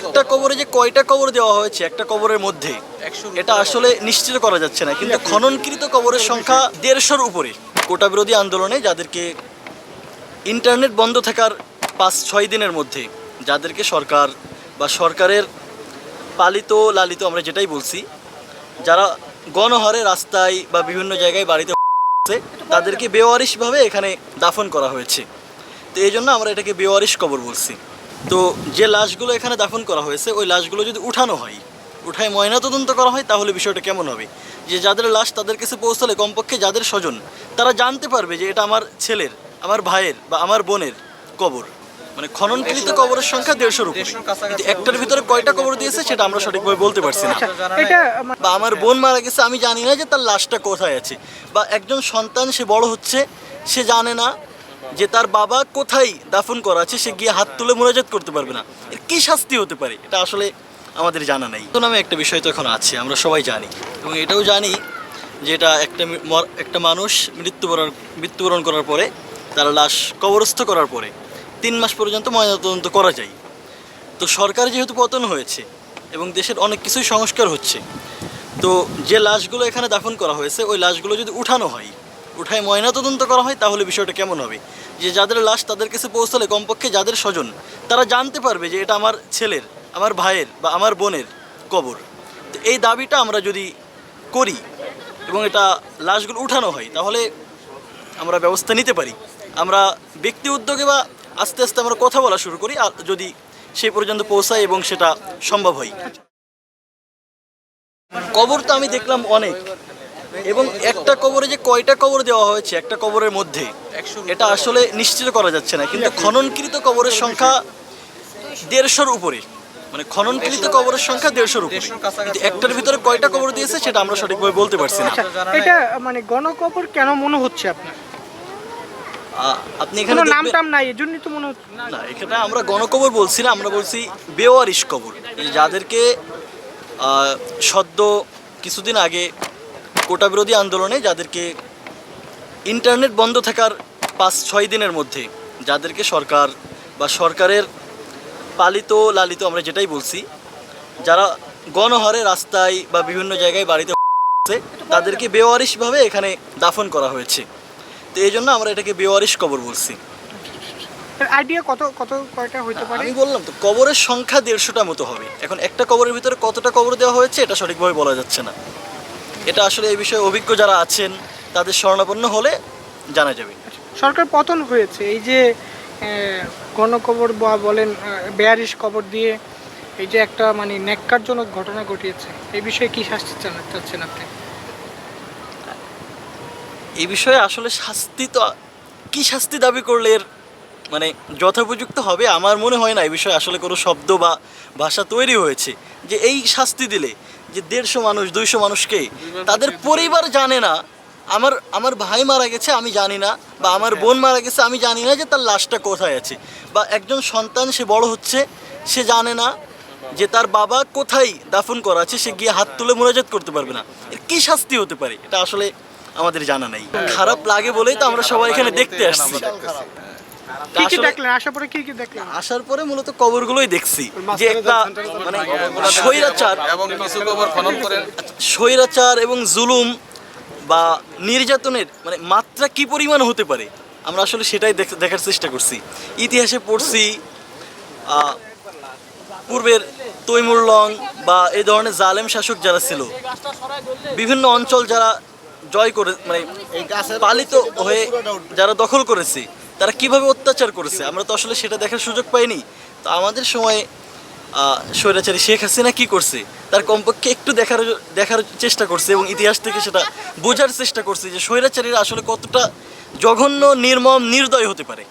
একটা কবরে যে কয়টা কবর দেওয়া হয়েছে একটা কবরের মধ্যে এটা আসলে নিশ্চিত করা যাচ্ছে না। কিন্তু খননকৃত কবরের সংখ্যা দেড়শোর উপরে। কোটা বিরোধী আন্দোলনে যাদেরকে ইন্টারনেট বন্ধ থাকার পাঁচ ছয় দিনের মধ্যে যাদেরকে সরকার বা সরকারের পালিত লালিত আমরা যেটাই বলছি যারা গণহারে রাস্তায় বা বিভিন্ন জায়গায় বাড়িতে আছে, তাদেরকে বেওয়ারিশভাবে এখানে দাফন করা হয়েছে। তো এই জন্য আমরা এটাকে বেওয়ারিশ কবর বলছি। তো যে লাশগুলো এখানে দাফন করা হয়েছে ওই লাশগুলো যদি উঠানো হয় উঠায় ময়নাতদন্ত করা হয় তাহলে বিষয়টা কেমন হবে? যে যাদের লাশ তাদের কাছে পৌঁছালে কমপক্ষে যাদের স্বজন তারা জানতে পারবে যে এটা আমার ছেলের আমার ভাইয়ের বা আমার বোনের কবর। মানে খননকৃত কবরের সংখ্যা দেড়শোর উপরে। কিন্তু একটার ভিতরে কয়টা কবর দিয়েছে সেটা আমরা সঠিকভাবে বলতে পারছি না। আচ্ছা এটা বা আমার বোন মারা গেছে আমি জানি না যে তার লাশটা কোথায় আছে। বা একজন সন্তান সে বড় হচ্ছে সে জানে না যে তার বাবা কোথায় দাফন করা আছে, সে গিয়ে হাত তুলে মোনাজাত করতে পারবে না। এর কি শাস্তি হতে পারে? এটা আসলে আমাদের জানা নাই। তো নামে একটা বিষয় তো এখন আছে, আমরা সবাই জানি। এবং এটাও জানি যে এটা একটা একটা মানুষ মৃত্যুবরণ মৃত্যুবরণ করার পরে, তার লাশ কবরস্থ করার পরে তিন মাস পর্যন্ত ময়নাতদন্ত করা যায়। তো সরকার যেহেতু পতন হয়েছে এবং দেশের অনেক কিছুই সংস্কার হচ্ছে, তো যে লাশগুলো এখানে দাফন করা হয়েছে, ওই লাশগুলো যদি উঠানো হয় উঠায় ময়নাতদন্ত করা হয়, তাহলে বিষয়টা কেমন হবে? যে যাদের লাশ তাদের কাছে পৌঁছালে কমপক্ষে যাদের স্বজন, তারা জানতে পারবে যে এটা আমার ছেলের, আমার ভাইয়ের বা আমার বোনের কবর। তো এই দাবিটা আমরা যদি করি এবং এটা লাশগুলো উঠানো হয়, তাহলে আমরা ব্যবস্থা নিতে পারি। আমরা ব্যক্তি উদ্যোগে বা আস্তে আস্তে আমরা কথা বলা শুরু করি, আর যদি সেই পর্যন্ত পৌঁছায় এবং সেটা সম্ভব হয়। কবর তো আমি দেখলাম অনেক এবং একটা কবরে যে কয়টা কবর দেওয়া হয়েছে একটা কবরের মধ্যে এটা আসলে নিশ্চিত করা যাচ্ছে না। কিন্তু খননকৃত কবরের সংখ্যা দেড়শোর উপরে। মানে খননকৃত কবরের সংখ্যা দেড়শোর উপরে। কিন্তু একটার ভিতরে কয়টা কবর দিয়েছে সেটা আমরা সঠিকভাবে বলতে পারছি না। আচ্ছা এটা মানে গণকবর কেন মনে হচ্ছে আপনার? আপনি এখানে নাম টাম নাই এর জন্যই তো মনে হচ্ছে। না এখানে আমরা গণকবর বলছি না আমরা বলছি বেওয়ারিশ কবর। যাদেরকে সদ্য কিছুদিন আগে কোটা বিরোধী আন্দোলনে যাদেরকে ইন্টারনেট বন্ধ থাকার পাঁচ ছয় দিনের মধ্যে যাদেরকে সরকার বা সরকারের পালিত লালিত আমরা যেটাই বলছি যারা গণহারে রাস্তায় বা বিভিন্ন জায়গায় বাড়িতে আছে, তাদেরকে বেওয়ারিশভাবে এখানে দাফন করা হয়েছে। তো এই জন্য আমরা এটাকে বেওয়ারিশ কবর বলছি। আইডিয়া কত কত কয়টা হইতে পারে? আমি বললাম তো কবরের সংখ্যা দেড়শোটা মতো হবে। এখন একটা কবরের ভিতরে কতটা কবর দেওয়া হয়েছে এটা সঠিকভাবে বলা যাচ্ছে না। এটা আসলে এই বিষয়ে অভিজ্ঞ যারা আছেন তাদের স্মরণাপন্ন হলে জানা যাবে। সরকার পতন হয়েছে এই যে গণকবর বা বলেন বেয়ারিশ কবর দিয়ে এই যে একটা মানে ন্যাক্কারজনক ঘটনা ঘটিয়েছে এই বিষয়ে কি শাস্তি চাচ্ছেন আপনি? এই বিষয়ে আসলে শাস্তি তো কি শাস্তি দাবি করলে এর মানে যথোপযুক্ত হবে? আমার মনে হয় না এই বিষয়ে আসলে কোনো শব্দ বা ভাষা তৈরি হয়েছে যে এই শাস্তি দিলে যে দেড়শো মানুষ, দুইশো মানুষকে তাদের পরিবার জানে না, আমার আমার ভাই মারা গেছে, আমি জানি না, বা আমার বোন মারা গেছে, আমি জানি না যে তার লাশটা কোথায় আছে। বা একজন সন্তান সে বড় হচ্ছে, সে জানে না যে তার বাবা কোথায় দাফন করা আছে, সে গিয়ে হাত তুলে মোনাজাত করতে পারবে না। এর কী শাস্তি হতে পারে? এটা আসলে আমাদের জানা নাই। খারাপ লাগে বলেই তো আমরা সবাই এখানে দেখতে আসছি। কি কি দেখলেন? আসার পরে কি কি দেখলেন? আসার পরে মূলত কবরগুলোই দেখছি। যে একটা মানে স্বৈরাচার। এবং কিছু কবর খনন করে স্বৈরাচার এবং জুলুম বা নির্যাতনের মানে মাত্রা কি পরিমাণ হতে পারে? আমরা আসলে সেটাই দেখার চেষ্টা করছি। ইতিহাসে পড়ছি আহ, পূর্বের তৈমুর লং বা এই ধরনের জালেম শাসক যারা ছিল বিভিন্ন অঞ্চল যারা জয় করে মানে পালিত হয়ে যারা দখল করেছে তারা কীভাবে অত্যাচার করেছে? আমরা তো আসলে সেটা দেখার সুযোগ পাইনি। তো আমাদের সময়ে স্বৈরাচারী শেখ হাসিনা কি করছে? তার কমপক্ষে একটু দেখার দেখার চেষ্টা করছে এবং ইতিহাস থেকে সেটা বোঝার চেষ্টা করছে যে স্বৈরাচারীরা আসলে কতটা জঘন্য, নির্মম, নির্দয় হতে পারে।